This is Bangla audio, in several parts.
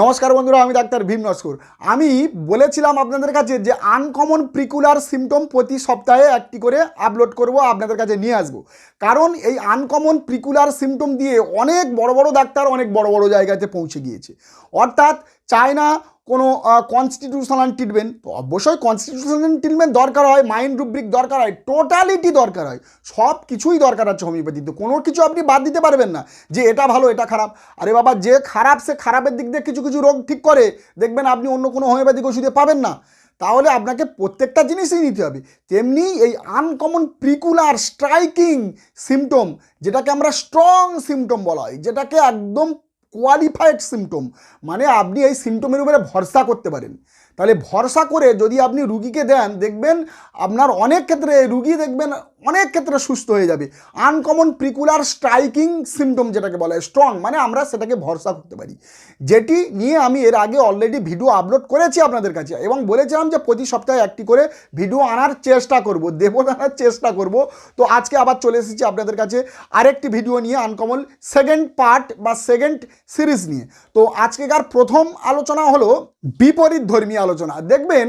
নমস্কার বন্ধুরা, আমি ডাক্তার ভীম নস্কর। আমি বলেছিলাম আপনাদের কাছে যে আনকমন প্রিকুলার সিমটম প্রতি সপ্তাহে একটি করে আপলোড করব, আপনাদের কাছে নিয়ে আসব। কারণ এই আনকমন প্রিকুলার সিমটম দিয়ে অনেক বড় বড় ডাক্তার অনেক বড় বড় জায়গাতে পৌঁছে গিয়েছে। অর্থাৎ চায়না কোনো কনস্টিটিউশনাল ট্রিটমেন্ট তো অবশ্যই কনস্টিটিউশনাল ট্রিটমেন্ট দরকার হয় মাইন্ড রুব্রিক দরকার হয় টোটালিটি দরকার হয়, সব কিছুই দরকার আছে হোমিওপ্যাথিতে কোনো কিছু আপনি বাদ দিতে পারবেন না, যে এটা ভালো, এটা খারাপ। আরে বাবা, যে খারাপ, সে খারাপের দিক দিয়ে কিছু কিছু রোগ ঠিক করে, দেখবেন আপনি অন্য কোনো হোমিওপ্যাথিক ওষুধে পাবেন না। তাহলে আপনাকে প্রত্যেকটা জিনিসই নিতে হবে। তেমনি এই আনকমন প্রিকুলার স্ট্রাইকিং সিমটম যেটাকে আমরা স্ট্রং সিমটম বলা হয়, যেটাকে একদম কোয়ালিফাইড সিমটম মানে আপনি এই সিমটমের উপরে ভরসা করতে পারেন। তাহলে ভরসা করে যদি আপনি রুগীকে দেন, দেখবেন আপনার অনেক ক্ষেত্রে রুগী দেখবেন অনেক ক্ষেত্রে সুস্থ হয়ে যাবে। আনকমন প্রিকুলার স্ট্রাইকিং সিমটম যেটাকে বলা হয় স্ট্রং মানে আমরা সেটাকে ভরসা করতে পারি। যেটি নিয়ে আমি এর আগে অলরেডি ভিডিও আপলোড করেছি আপনাদের কাছে এবং বলেছিলাম যে প্রতি সপ্তাহে একটি করে ভিডিও আনার চেষ্টা করব, দেবো আনার চেষ্টা করব। তো আজকে আবার চলে এসেছি আপনাদের কাছে আরেকটি ভিডিও নিয়ে আনকমন সেকেন্ড পার্ট বা সেকেন্ড সিরিজ নিয়ে। তো আজকেকার প্রথম আলোচনা হলো বিপরীত ধর্মী আলোচনা। দেখবেন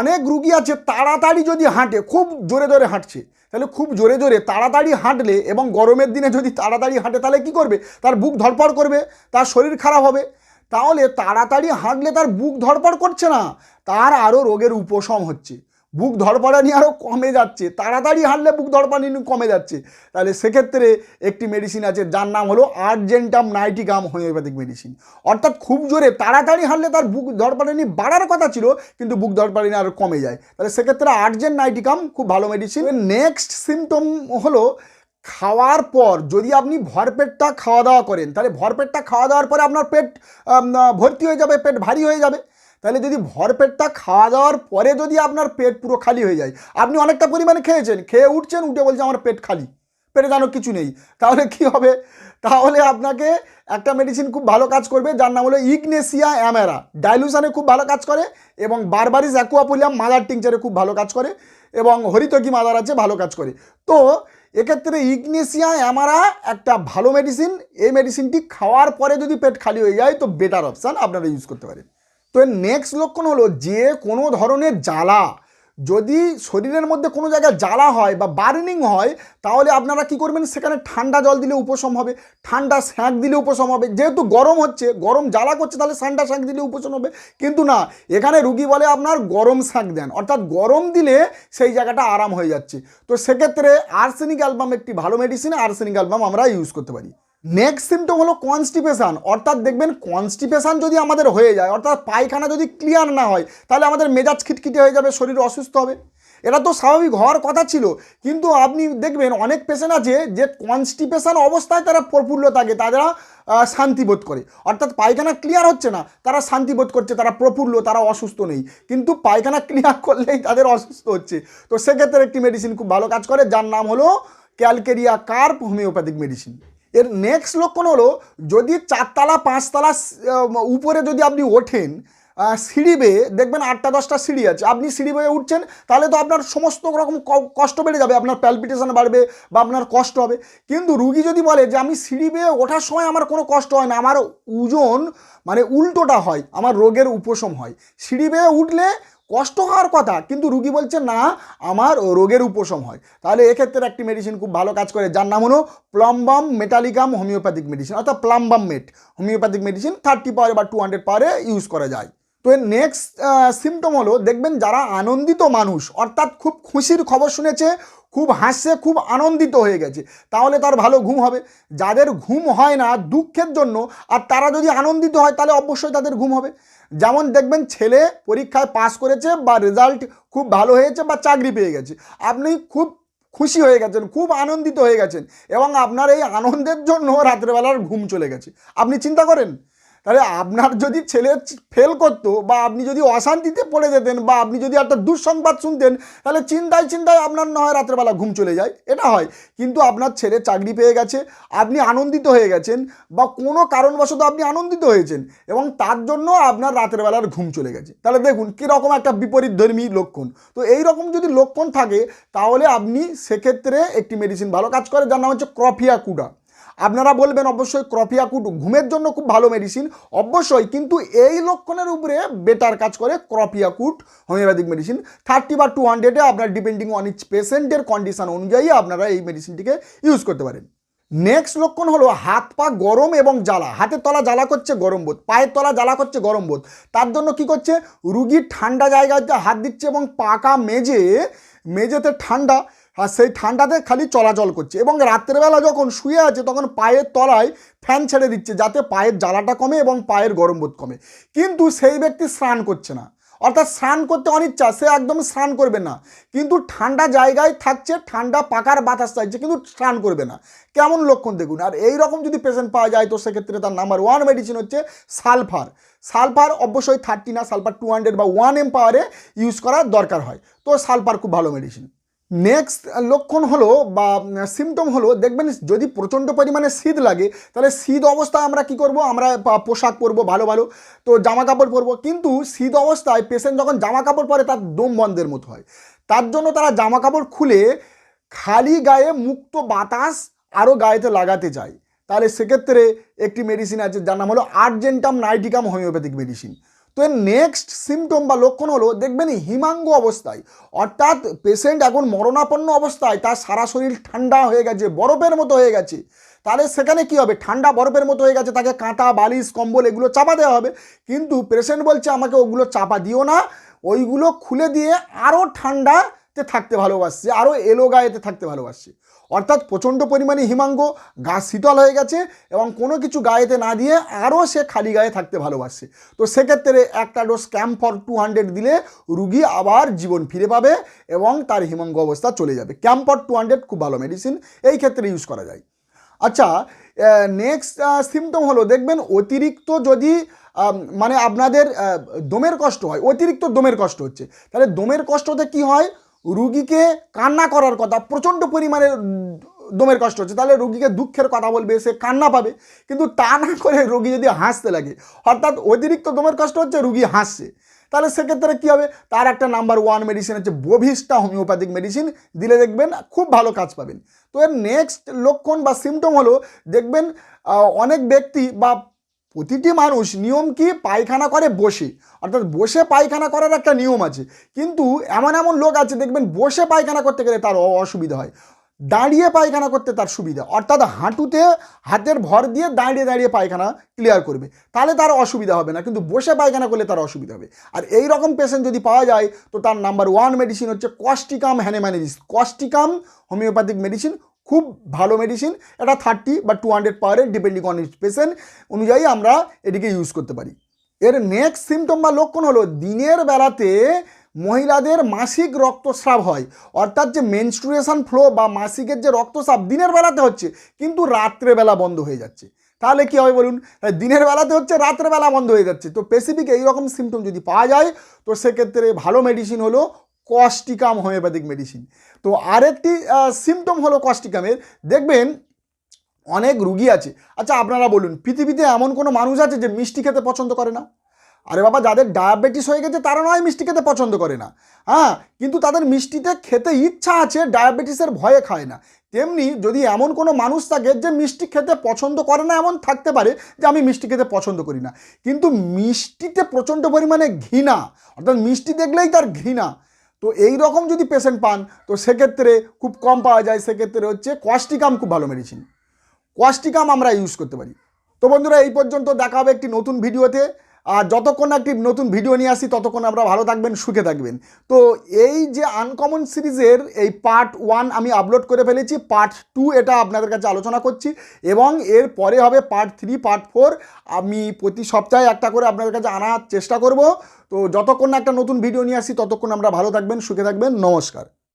অনেক রুগী আছে, তাড়াতাড়ি যদি হাঁটে, খুব জোরে জোরে হাঁটছে। তাহলে খুব জোরে জোরে তাড়াতাড়ি হাঁটলে এবং গরমের দিনে যদি তাড়াতাড়ি হাঁটে, তাহলে কি করবে? তার বুক ধরপড় করবে, তার শরীর খারাপ হবে। তাহলে তাড়াতাড়ি হাঁটলে তার বুক ধরপড় করছে না, তার আরও রোগের উপশম হচ্ছে। বুক ধরপড়ানি আরও কমে যাচ্ছে, তাড়াতাড়ি হারলে বুক ধরপড়ানি কমে যাচ্ছে। তাহলে সেক্ষেত্রে একটি মেডিসিন আছে, যার নাম হলো আর্জেন্টাম নাইটিকাম হোমিওপ্যাথিক মেডিসিন অর্থাৎ খুব জোরে তাড়াতাড়ি হারলে তার বুক ধরপড়ানি বাড়ার কথা ছিল, কিন্তু বুক ধরপড়ানি আরও কমে যায়। তাহলে সেক্ষেত্রে আর্জেন্ট নাইটিকাম খুব ভালো মেডিসিন নেক্সট সিমটম হলো খাওয়ার পর, যদি আপনি ভরপেটটা খাওয়া দাওয়া করেন, তাহলে ভরপেটটা খাওয়া দাওয়ার পরে আপনার পেট ভর্তি হয়ে যাবে, পেট ভারী হয়ে যাবে। তাহলে যদি ভরপেটটা খাওয়া দাওয়ার পরে যদি আপনার পেট পুরো খালি হয়ে যায়, আপনি অনেকটা পরিমাণে খেয়েছেন, খেয়ে উঠছেন, উঠে বলছে আমার পেট খালি, পেটে যেন কিছু নেই। তাহলে কি হবে? তাহলে আপনাকে একটা মেডিসিন খুব ভালো কাজ করবে, যার নাম হলো ইগনেসিয়া অ্যামেরা ডাইলুশানে খুব ভালো কাজ করে এবং বারবারিস অ্যাকুয়াপুলিয়াম মাদার টিংচারে খুব ভালো কাজ করে এবং হরিতকি মাদার আছে, ভালো কাজ করে। তো এক্ষেত্রে ইগনেসিয়া অ্যামারা একটা ভালো মেডিসিন এই মেডিসিনটি খাওয়ার পরে যদি পেট খালি হয়ে যায়, তো বেটার অপশান আপনারা ইউজ করতে পারেন। তো এর নেক্সট লক্ষণ হলো যে কোনো ধরনের জ্বালা। যদি শরীরের মধ্যে কোনো জায়গায় জ্বালা হয় বা বার্নিং হয়, তাহলে আপনারা কি করবেন? সেখানে ঠান্ডা জল দিলে উপশম হবে, ঠান্ডা শ্যাঁক দিলে উপশম হবে। যেহেতু গরম হচ্ছে, গরম জ্বালা করছে, তাহলে ঠান্ডা শ্যাঁক দিলে উপশম হবে। কিন্তু না, এখানে রুগী বলে আপনার গরম শ্যাঁক দেন। অর্থাৎ গরম দিলে সেই জায়গাটা আরাম হয়ে যাচ্ছে। তো সেক্ষেত্রে আর্সেনিক অ্যালবাম একটি ভালো মেডিসিন আর্সেনিক অ্যালবাম আমরা ইউজ করতে পারি। নেক্সট সিমটম হলো কনস্টিপেশন অর্থাৎ দেখবেন কনস্টিপেশান যদি আমাদের হয়ে যায়, অর্থাৎ পায়খানা যদি ক্লিয়ার না হয়, তাহলে আমাদের মেজাজ খিটখিটে হয়ে যাবে, শরীর অসুস্থ হবে। এটা তো স্বাভাবিক হওয়ার কথা ছিল, কিন্তু আপনি দেখবেন অনেক পেশেন্ট আছে যে কনস্টিপেশান অবস্থায় তারা প্রফুল্ল থাকে, তারা শান্তি বোধ করে। অর্থাৎ পায়খানা ক্লিয়ার হচ্ছে না, তারা শান্তি বোধ করছে, তারা প্রফুল্ল, তারা অসুস্থ নেই। কিন্তু পায়খানা ক্লিয়ার করলেই তাদের অসুস্থ হচ্ছে। তো সেক্ষেত্রে একটি মেডিসিন খুব ভালো কাজ করে, যার নাম হলো ক্যালকেরিয়া কার্প হোমিওপ্যাথিক মেডিসিন এর নেক্সট লক্ষণ হলো, যদি চারতলা, পাঁচতলা উপরে যদি আপনি ওঠেন সিঁড়ি বেয়ে, দেখবেন আটটা, দশটা সিঁড়ি আছে। আপনি সিঁড়ি বেয়ে উঠছেন, তাহলে তো আপনার সমস্ত রকম কষ্ট বেড়ে যাবে, আপনার প্যালপিটেশন বাড়বে বা আপনার কষ্ট হবে। কিন্তু রুগী যদি বলে যে, আমি সিঁড়ি বেয়ে ওঠার সময় আমার কোনো কষ্ট হয় না, আমার ওজন মানে উল্টোটা হয়, আমার রোগের উপশম হয়। সিঁড়ি বেয়ে উঠলে কষ্ট হওয়ার কথা, কিন্তু রুগী বলছে, না, আমার রোগের উপশম হয়। তাহলে এক্ষেত্রে একটি মেডিসিন খুব ভালো কাজ করে, যার নাম হলো প্লাম্বাম মেটালিকাম হোমিওপ্যাথিক মেডিসিন অর্থাৎ plumbum met homeopathic medicine thirty পাওয়ারে বা টু হান্ড্রেড পাওয়ারে ইউজ করা যায়। তো এর নেক্সট সিমটম হলো, দেখবেন যারা আনন্দিত মানুষ, অর্থাৎ খুব খুশির খবর শুনেছে, খুব হাসছে, খুব আনন্দিত হয়ে গেছে, তাহলে তার ভালো ঘুম হবে। যাদের ঘুম হয় না দুঃখের জন্য, আর তারা যদি আনন্দিত হয়, তাহলে অবশ্যই তাদের ঘুম হবে। যেমন দেখবেন ছেলে পরীক্ষায় পাস করেছে বা রেজাল্ট খুব ভালো হয়েছে বা চাকরি পেয়ে গেছে। আপনি খুব খুশি হয়ে গেছেন, খুব আনন্দিত হয়ে গেছেন এবং আপনার এই আনন্দের জন্য রাত্রেবেলার ঘুম চলে গেছে। আপনি চিন্তা করেন তাহলে আপনার যদি ছেলে ফেল করতো বা আপনি যদি অশান্তিতে পড়ে যেতেন বা আপনি যদি একটা দুঃসংবাদ শুনতেন, তাহলে চিন্তায় চিন্তায় আপনার না হয় রাত্রেবেলা ঘুম চলে যায়। এটা হয়। কিন্তু আপনার ছেলে চাকরি পেয়ে গেছে, আপনি আনন্দিত হয়ে গেছেন বা কোনো কারণবশত আপনি আনন্দিত হয়েছেন এবং তার জন্য আপনার রাতের বেলার ঘুম চলে গেছে। তাহলে দেখুন কীরকম একটা বিপরীত ধর্মী লক্ষণ। তো এই রকম যদি লক্ষণ থাকে, তাহলে আপনি সেক্ষেত্রে একটি মেডিসিন ভালো কাজ করে, যার নাম হচ্ছে ক্রফিয়া কুডা আপনারা বলবেন অবশ্যই ক্রপিয়াকুট ঘুমের জন্য খুব ভালো মেডিসিন অবশ্যই, কিন্তু এই লক্ষণের উপরে বেটার কাজ করে ক্রপিয়াকুট হোমিওপ্যাথিক মেডিসিন থার্টি বা টু হান্ড্রেডে আপনার ডিপেন্ডিং অন ইচ পেশেন্টের কন্ডিশন অনুযায়ী আপনারা এই মেডিসিনটিকে ইউজ করতে পারেন। নেক্সট লক্ষণ হলো হাত পা গরম এবং জ্বালা। হাতের তলা জ্বালা করছে, গরম বোধ। পায়ের তলা জ্বালা করছে, গরম বোধ। তার জন্য কি করছে? রুগী ঠান্ডা জায়গাতে হাত দিচ্ছে এবং পাকা মেজে মেঝেতে ঠান্ডা আর সেই ঠান্ডাতে খালি চলাচল করছে এবং রাত্রেবেলা যখন শুয়ে আছে তখন পায়ের তলায় ফ্যান ছেড়ে দিচ্ছে যাতে পায়ের জ্বালাটা কমে এবং পায়ের গরম বোধ কমে। কিন্তু সেই ব্যক্তি স্নান করছে না। অর্থাৎ স্নান করতে অনিচ্ছা, সে একদম স্নান করবে না। কিন্তু ঠান্ডা জায়গায় থাকছে, ঠান্ডা পাকার বাতাস চাইছে, কিন্তু স্নান করবে না। কেমন লক্ষণ দেখুন? আর এই রকম যদি পেশেন্ট পাওয়া যায় তো সেক্ষেত্রে তার নাম্বার ওয়ান মেডিসিন হচ্ছে সালফার সালফার অবশ্যই থার্টি না সালফার টু হান্ড্রেড বা ওয়ান এম পাওয়ারে ইউজ করার দরকার হয়। তো সালফার খুব ভালো মেডিসিন নেক্সট লক্ষণ হলো বা সিমটম হলো, দেখবেন যদি প্রচণ্ড পরিমাণে শীত লাগে, তাহলে শীত অবস্থায় আমরা কি করব? আমরা পোশাক পরবো, ভালো ভালো, তো জামা কাপড় পরবো। কিন্তু শীত অবস্থায় পেশেন্ট যখন জামা কাপড় পরে, তার দম বন্ধের মতো হয়। তার জন্য তারা জামা কাপড় খুলে খালি গায়ে মুক্ত বাতাস আরও গায়েতে লাগাতে চায়। তাহলে সেক্ষেত্রে একটি মেডিসিন আছে, যার নাম হলো আর্জেন্টাম নাইটিকাম হোমিওপ্যাথিক মেডিসিন তো এর নেক্সট সিমটম বা লক্ষণ হলো, দেখবেন হিমাঙ্গ অবস্থায়, অর্থাৎ পেশেন্ট এখন মরণাপন্ন অবস্থায়, তার সারা শরীর ঠান্ডা হয়ে গেছে, বরফের মতো হয়ে গেছে। তাহলে সেখানে কি হবে? ঠান্ডা বরফের মতো হয়ে গেছে, তাকে কাঁটা, বালিশ, কম্বল এগুলো চাপা দেওয়া হবে। কিন্তু পেশেন্ট বলছে, আমাকে ওগুলো চাপা দিও না, ওইগুলো খুলে দিয়ে আরও ঠান্ডাতে থাকতে ভালোবাসছে আরও এলো গায়েতে থাকতে ভালোবাসছে। অর্থাৎ প্রচণ্ড পরিমাণে হিমাঙ্গ, গা শীতল হয়ে গেছে এবং কোনো কিছু গায়েতে না দিয়ে আরও সে খালি গায়ে থাকতে ভালোবাসছে তো সেক্ষেত্রে একটা dose camphor two hundred দিলে রুগী আবার জীবন ফিরে পাবে এবং তার হিমাঙ্গ অবস্থা চলে যাবে। ক্যাম্প ফর টু হান্ড্রেড খুব ভালো মেডিসিন এই ক্ষেত্রে ইউজ করা যায়। আচ্ছা নেক্সট সিমটম হলো, দেখবেন অতিরিক্ত যদি মানে আপনাদের দমের কষ্ট হয়, অতিরিক্ত দমের কষ্ট হচ্ছে। তাহলে দমের কষ্টতে কি হয়? রুগীকে কান্না করার কথা, প্রচণ্ড পরিমাণে দমের কষ্ট হচ্ছে। তাহলে রুগীকে দুঃখের কথা বলবে, সে কান্না পাবে। কিন্তু তা না করে রুগী যদি হাসতে লাগে, অর্থাৎ অতিরিক্ত দমের কষ্ট হচ্ছে, রুগী হাসছে। তাহলে সেক্ষেত্রে কী হবে? তার একটা নাম্বার ওয়ান মেডিসিন হচ্ছে বোভিস্টা হোমিওপ্যাথিক মেডিসিন দিলে দেখবেন খুব ভালো কাজ পাবেন। তো এর নেক্সট লক্ষণ বা সিমটম হলো, দেখবেন অনেক ব্যক্তি বা প্রতিটি মানুষ নিয়ম কি? পায়খানা করে বসে। অর্থাৎ বসে পায়খানা করার একটা নিয়ম আছে। কিন্তু এমন এমন লোক আছে, দেখবেন বসে পায়খানা করতে গেলে তার অসুবিধা হয়। দাঁড়িয়ে পায়খানা করতে তার সুবিধা। অর্থাৎ হাঁটুতে হাতের ভর দিয়ে দাঁড়িয়ে দাঁড়িয়ে পায়খানা ক্লিয়ার করবে। তাহলে তার অসুবিধা হবে না, কিন্তু বসে পায়খানা করলে তার অসুবিধা হবে। আর এই রকম পেশেন্ট যদি পাওয়া যায়, তো তার নাম্বার ওয়ান মেডিসিন হচ্ছে কস্টিকাম হ্যানেম্যানিজিস কস্টিকাম হোমিওপ্যাথিক মেডিসিন খুব ভালো মেডিসিন এটা থার্টি বা টু হান্ড্রেড পাওয়ারের ডিপেন্ডিং অন ইচ পেশেন্ট অনুযায়ী আমরা এটিকে ইউজ করতে পারি। এর নেক্সট সিমটম বা লক্ষণ হলো দিনের বেলাতে মহিলাদের মাসিক রক্তস্রাব হয়। অর্থাৎ যে মেনস্ট্রুয়েশন ফ্লো বা মাসিকের যে রক্তস্রাব দিনের বেলাতে হচ্ছে, কিন্তু রাত্রেবেলা বন্ধ হয়ে যাচ্ছে। তাহলে কী হবে বলুন? দিনের বেলাতে হচ্ছে রাত্রেবেলা বন্ধ হয়ে যাচ্ছে। তো স্পেসিফিক এইরকম সিমটম যদি পাওয়া যায়, তো সেক্ষেত্রে ভালো মেডিসিন হলো কস্টিকাম হোমিওপ্যাথিক মেডিসিন। তো আরেকটি সিমটম হলো কস্টিকামের দেখবেন, অনেক রুগী আছে। আচ্ছা আপনারা বলুন, পৃথিবীতে এমন কোনো মানুষ আছে যে মিষ্টি খেতে পছন্দ করে না? আরে বাবা, যাদের ডায়াবেটিস হয়ে গেছে, তারা নয় মিষ্টি খেতে পছন্দ করে না। হ্যাঁ কিন্তু তাদের মিষ্টিতে খেতে ইচ্ছা আছে, ডায়াবেটিসের ভয়ে খায় না। তেমনি যদি এমন কোনো মানুষ থাকে যে মিষ্টি খেতে পছন্দ করে না, এমন থাকতে পারে যে আমি মিষ্টি খেতে পছন্দ করি না। কিন্তু মিষ্টিতে প্রচণ্ড পরিমাণে ঘৃণা, অর্থাৎ মিষ্টি দেখলেই তার ঘৃণা তো এই রকম যদি পেশেন্ট পান, তো সেক্ষেত্রে খুব কম পাওয়া যায়, সেক্ষেত্রে হচ্ছে কোয়াস্টিকাম খুব ভালো মেডিসিন কোয়াস্টিকাম আমরা ইউজ করতে পারি। তো বন্ধুরা, এই পর্যন্ত দেখা হবে একটি নতুন ভিডিওতে আর যতক্ষণ একটি নতুন ভিডিও নিয়ে আসি, ততক্ষণ আমরা ভালো থাকবেন, সুখে থাকবেন। তো এই যে আনকমন সিরিজের এই পার্ট ওয়ান আমি আপলোড করে ফেলেছি পার্ট টু এটা আপনাদের কাছে আলোচনা করছি এবং এর পরে হবে পার্ট থ্রি পার্ট ফোর আমি প্রতি সপ্তাহে একটা করে আপনাদের কাছে আনার চেষ্টা করব। তো যতক্ষণ একটা নতুন ভিডিও নিয়ে আসি, ততক্ষণ আমরা ভালো থাকবেন, সুখে থাকবেন। নমস্কার।